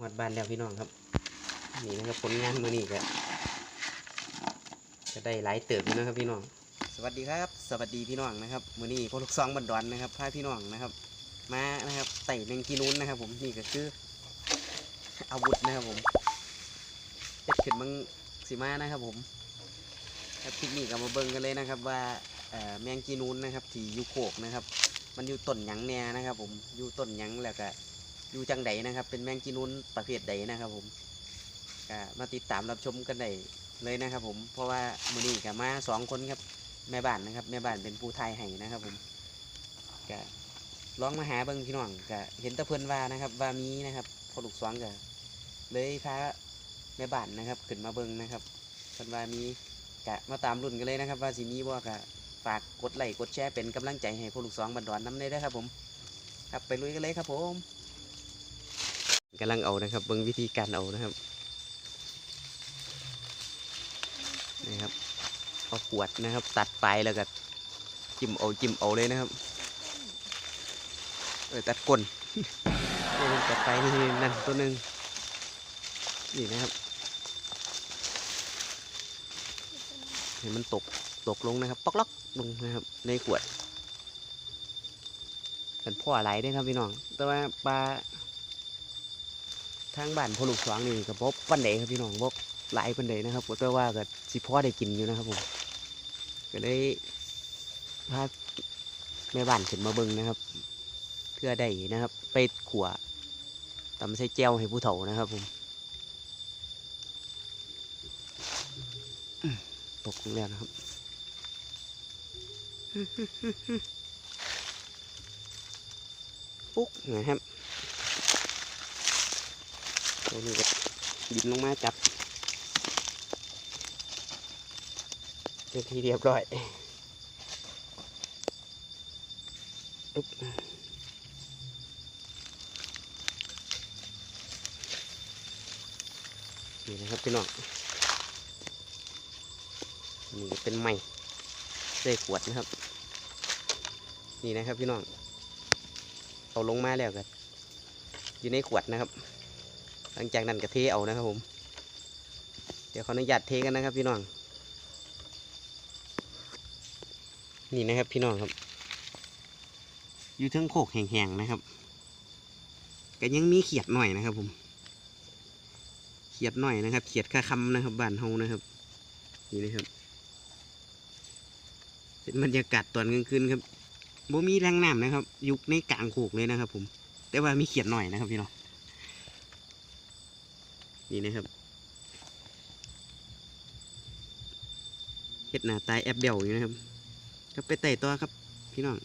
หอดบานแล้วพี่น้องครับ นี่นะครับผลงานมือนี้ก็จะได้หลายเติบนะครับพี่น้อง สวัสดีครับ สวัสดีพี่น้องนะครับมือนี้พวกลูกซองบันดอนนะครับพาพี่น้องนะครับ มานะครับไต่แมงกีนูนนะครับ ผมนี่ก็คืออาวุธนะครับผมเจ็ดขึ้นมังสีมานะครับผมครับคลิปนี้ก็มาเบิ่งกันเลยนะครับ ว่าเอ่อแมงกีนูนนะครับที่อยู่โขกนะครับ มันอยู่ต้นหยังแน่นะครับ ผมอยู่ต้นหยังแล้วก็ อยู่จังใดนะครับ เป็นแมงกีนูนประเภทใดนะครับผมก็มาติดตามรับชมกันได้เลยนะครับ ผมเพราะว่ามือนี้ก็มาสองคนครับแม่บ้านนะครับ แม่บ้านเป็นผู้ไทยให้นะครับ ผมก็ลองมาหาเบิ่งพี่น้องก็เห็นตะเพื่อนว่านะครับว่ามีนะครับพอลูกสวงก็เลยพาแม่บ้านนะครับขึ้นมาเบิ่งนะครับเพิ่นว่ามีกะมาตามรุ่นกันเลยนะครับ ว่าสิมีบ่กะฝากกดไลค์กดแชร์เป็นกำลังใจให้พวกลูกสองบันดอนน้ำได้ด้ครับผม ครับไปลุยกันเลยครับผม กำลังเอานะครับ เบิ่งวิธีการเอานะครับนี่ครับเอาขวดนะครับ ตัดไปแล้วก็จิ้มเอาจิ้มเอาเลยนะครับเออตัดก้นนี่ตัดไปนี่นั่นตัวหนึ่งนี่นะครับเห็นมันตกตกลงนะครับ ปอกล็อกลงนะครับ ในขวดเป็นพ่ออะไรได้ครับพี่น้อง แต่ว่าปลา ทางบ้านพอลูกสวางนี่ก็บปันเดครับพี่น้องบหลายปันเดนะครับแต่ว่าก็สิพ่อได้กินอยู่นะครับผมก็ได้พาแม่บ้านขึ้นมาเบิ่งนะครับ เพื่อได้นะครับ ไปขัวตำใส่แจวให้ผู้เฒ่านะครับผมอืมตกลงแล้วนะครับปุ๊กนะครับ ตัวนี้ก็บินลงมาจับเป็นทีเรียบร้อยอุ๊บนี่นะครับพี่น้องนี่เป็นไม้ใส่ขวดนะครับ นี่นะครับพี่น้องเอาลงมาแล้วกันอยู่ในขวดนะครับ หลังจากนั้นก็เทเอานะครับผม เดี๋ยวขออนุญาตเทกันนะครับพี่น้อง นี่นะครับพี่น้องครับอยู่ทั้งโคกแห้งๆนะครับก็ยังมีเขียดหน่อยนะครับผม เขียดหน่อยนะครับ เขียดค่าคำนะครับบ้านเฮานะครับ นี่นะครับ เป็นบรรยากาศตอนกลางคืนครับบ่มีแรงน้ำนะครับ ยุคในกลางโขกเลยนะครับผม แต่ว่ามีเขียดหน่อยนะครับพี่น้อง นี่นะครับเห็ดหนาตายแอบเดี่ยวอยู่นะครับก็ไปไต่ตัวครับพี่น้อง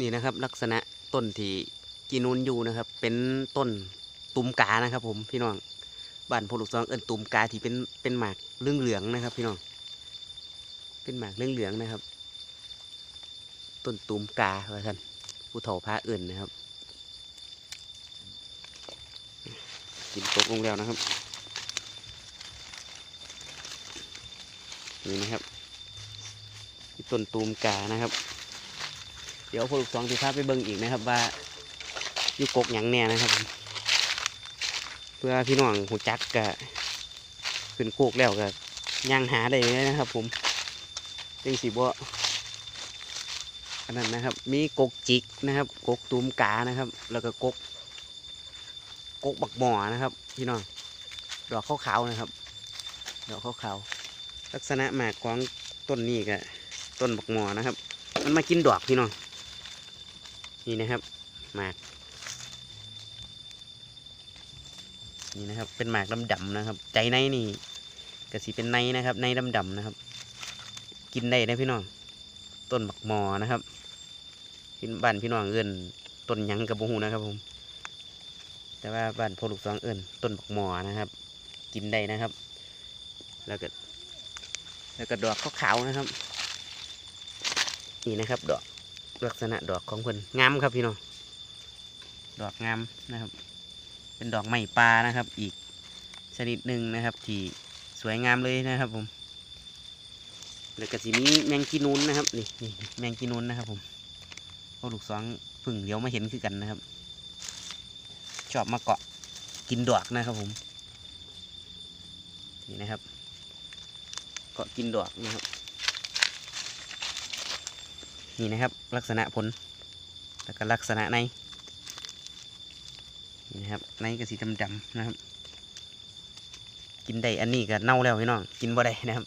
นี่นะครับ ลักษณะต้นที่กินูนอยู่นะครับ เป็นต้นตุ่มกานะครับ ผมพี่น้องบ้านพลูกซองเอิ้นตุ่มกาที่เป็นเป็นหมากเหลืองเหลืองนะครับ พี่น้องเป็นหมากเหลืองเหลืองนะครับ ต้นตูมกาว่าท่านผู้เฒ่าพระเอื่นนะครับ นตกลงแล้วนะครับ นี่นะครับต้นตูมกานะครับ เดี๋ยวพวกลูกสองจะพาไปเบิ่งอีกนะครับ ว่ายูกกหยังแน่นะครับ เพื่อพี่น้องหูจักกะขึ้นโคกแล้วกะย่างหาได้เลยนะครับ ผมจังสีบ่อันนั้นนะครับ มีกกจิกนะครับ กกตูมกานะครับ แล้วก็กก กกบักหมอนะครับ พี่น้องดอกขาวๆนะครับ ดอกขาวๆลักษณะหมากของต้นนี้ก็ต้นบักหมอนะครับ มันมากินดอกพี่น้องนี่นะครับหมากนี่นะครับ เป็นหมากดำๆนะครับ ใจในนี่กระสีเป็นในนะครับ ในดำๆนะครับ กินได้นะพี่น้องต้นบักหมอนะครับพี่บ้านพี่น้องเอิ้นต้นยังกับบูฮูนะครับผม แต่ว่าบ้านพ่อลูกสองเอิ้นต้นบักหมอนะครับ กินได้นะครับ แล้วก็แล้วก็ดอกขาวๆนะครับ นี่นะครับ ดอกลักษณะดอกของเพิ่นงามครับพี่น้องดอกงามนะครับ เป็นดอกไม้ปลานะครับ อีกชนิดหนึ่งนะครับ ที่สวยงามเลยนะครับผมแล้วก็สีนี้แมงกีนูนนะครับนี่นี่แมงกีนูนนะครับผมพวกลูกสองพึ่งเดี๋ยวมาเห็นคือกันนะครับ ชอบมาเกาะกินดอกนะครับผม นี่นะครับ เกาะกินดอกนะครับ นี่นะครับ ลักษณะผล แล้วก็ลักษณะในนี่นะครับในก็สีดำๆนะครับ กินได้อันนี้ก็เน่าแล้วพี่น้อง กินบ่ได้นะครับ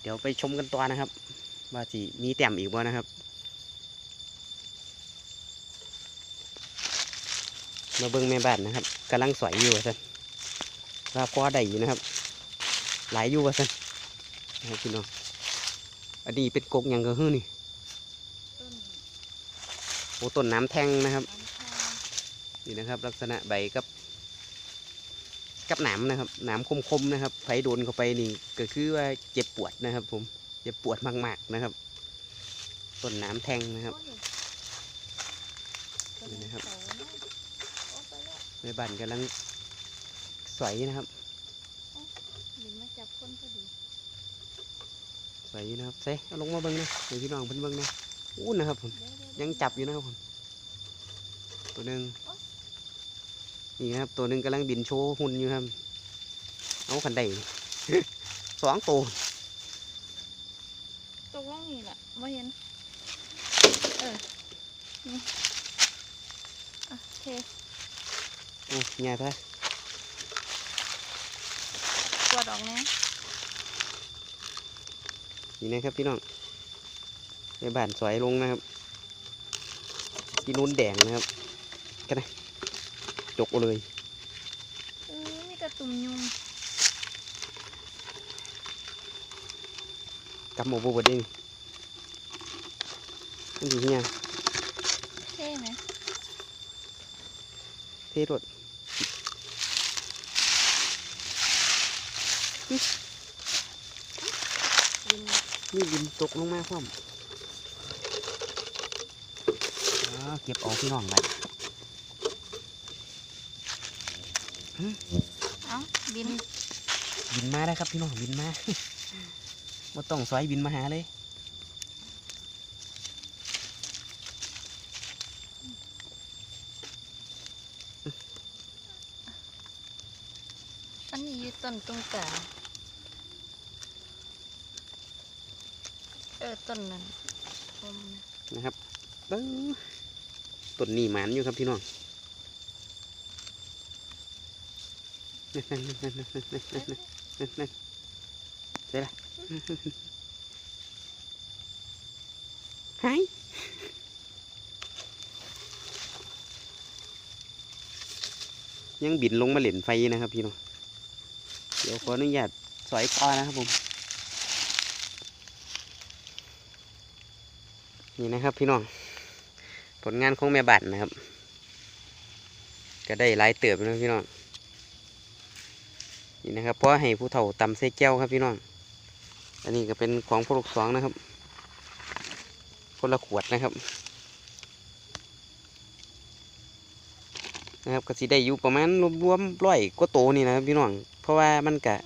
เดี๋ยวไปชมกันต่อนะครับ ว่าสิมีแต้มอีกบ่นะครับ มาเบิ่งแม่บ้านนะครับกำลังสอยอยู่ว่าซั่นว่าพอได้อยู่นะครับ หลายอยู่ว่าซั่นนะครับพี่น้องอันนี้เป็นกกหยังก็ฮื้อนี่ต้นโอ้ต้นน้ำแทงนะครับน้ำทางนี่นะครับ ลักษณะใบกับ กับหนามนะครับหนามคมๆนะครับไผโดนเข้าไปนี่ก็คือว่าเจ็บปวดนะครับ ผมเจ็บปวดมากๆนะครับต้นน้ำแทงนะครับโอ้ยนี่นะครับ ต้เสาเนอะโอ้ไป แล้วแม่บ้านกำลังสอยนะครับบินมาจับคนพอดีสอยอยู่นะครับเซ่เอาลงมาเบิ้งนะให้พี่น้องเพิ่นเบิ้งนะอู้นะครับผมเดี๋วๆๆยังจับอยู่นะครับผมตัวหนึ่งนี่นะครับตัวหนึ่งกำลังบินโชว์หุ่นอยู่ครับ เอาขันใดสองตัวตกล่องนี่แหละมาเห็นเออนี่อะโอเค โอ้ยายพะกวาดออกนะนี่นะครับพี่น้องในบ้านสอยลงนะครับที่นู้นแดงนะครับกันนะจกเอาเลยเออมีกระตุ่มยุงกำหมบวบดเองนี่อยู่เนี่ยเท่ไหมเทรถ นนี่บินตกลงมาพร้อมอ๋อเก็บเอาพี่น้องไปเอ้าบิน บินมาได้ครับพี่น้องบินมาว่าต้องซอยบินมาหาเลย ที่ต้นตั้งแต่เออต้นนั้นนะครับต้นนี่หมันอยู่ครับพี่น้องนั่นนั่นนั่นนั่นนั่นนั่นนั่นเสร็จละหายยังบินลงมาเหรีนไฟนะครับพี่น้อง ดี๋ยวขออนุญาตสอยต่อนะครับผม นี่นะครับพี่น้อง ผลงานของแม่บัตรนะครับ ก็ได้หลายเติบนะพี่น้อง นี่นะครับเพราะให้ผู้เฒ่าตำเส้แก้วครับพี่น้อง อันนี้ก็เป็นของพวกลูกสองนะครับ คนละขวดนะครับ นะครับก็สิได้อยู่ประมาณรวมๆร้อยกว่าโตนี่นะครับพี่น้องเพราะว่ามันกะ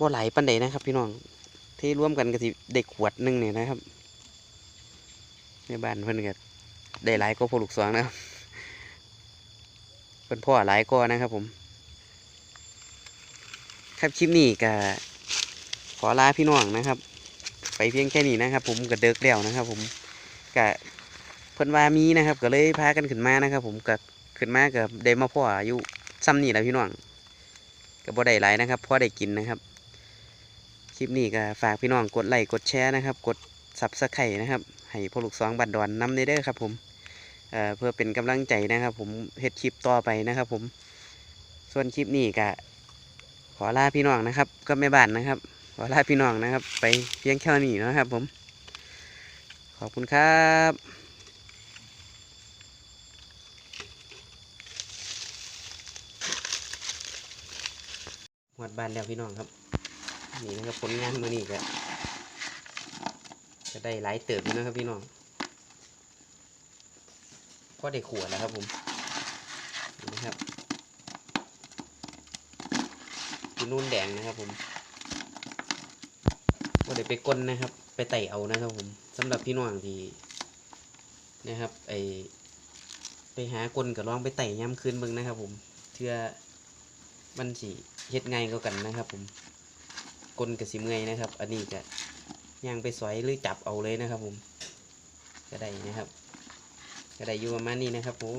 บ่ไหลปันใดนะครับ พี่น้องที่รวมกันก็สิได้ขวดหนึ่งเนี่ยนะครับในบ้านเพิ่นก็ได้หลายก็พวกลูกสองนะครับเป็นพ่อหลายก็นะครับผม ครับคลิปนี้ก็ขอลาพี่น้องนะครับ ไปเพียงแค่นี้นะครับ ผมก็เดิกแล้วนะครับ ผมก็เพิ่นว่ามีนะครับ ก็เลยพากันขึ้นมานะครับ ผมก็ ขึ้นมากับได้มาพ่ออายุซ้ำนี่แหละพี่น้องก็บ่ได้หลายนะครับพ่อได้กินนะครับ คลิปนี้ก็ฝากพี่น้องกดไลค์กดแชร์นะครับ กดซับสไครต์นะครับ ให้พ่อลูกสองบัดดอนน้ำในเด้อครับผมเเพื่อเป็นกำลังใจนะครับ ผมเฮ็ดคลิปต่อไปนะครับ ผม ส่วนคลิปนี้ก็ขอลาพี่น้องนะครับ ก็แม่บ้านนะครับ ขอลาพี่น้องนะครับ ไปเพียงแค่นี้นะครับ ผม ขอบคุณครับ หมดบ้านแล้วพี่น้องครับ นี่นะครับผลงานมือนี้ก็จะได้หลายเติบนะครับพี่น้องก็ได้ขวดแล้วครับผมนะครับที่นู่นแดงนะครับผมก็ได้ไปก้นนะครับ ไปไต่เอานะครับผมสำหรับพี่น้องที่นะครับไอไปหากลก็ลองไปไต่ย่ำคืนเบิ่งนะครับผมเทื่อมันสิ เฮ็ดไงก็กันนะครับ ผมกลกับสิเมื่อยนะครับ อันนี้จะย่างไปสอยหรือจับเอาเลยนะครับ ผมก็ได้นะครับก็ได้อยู่ประมาณนี้นะครับผม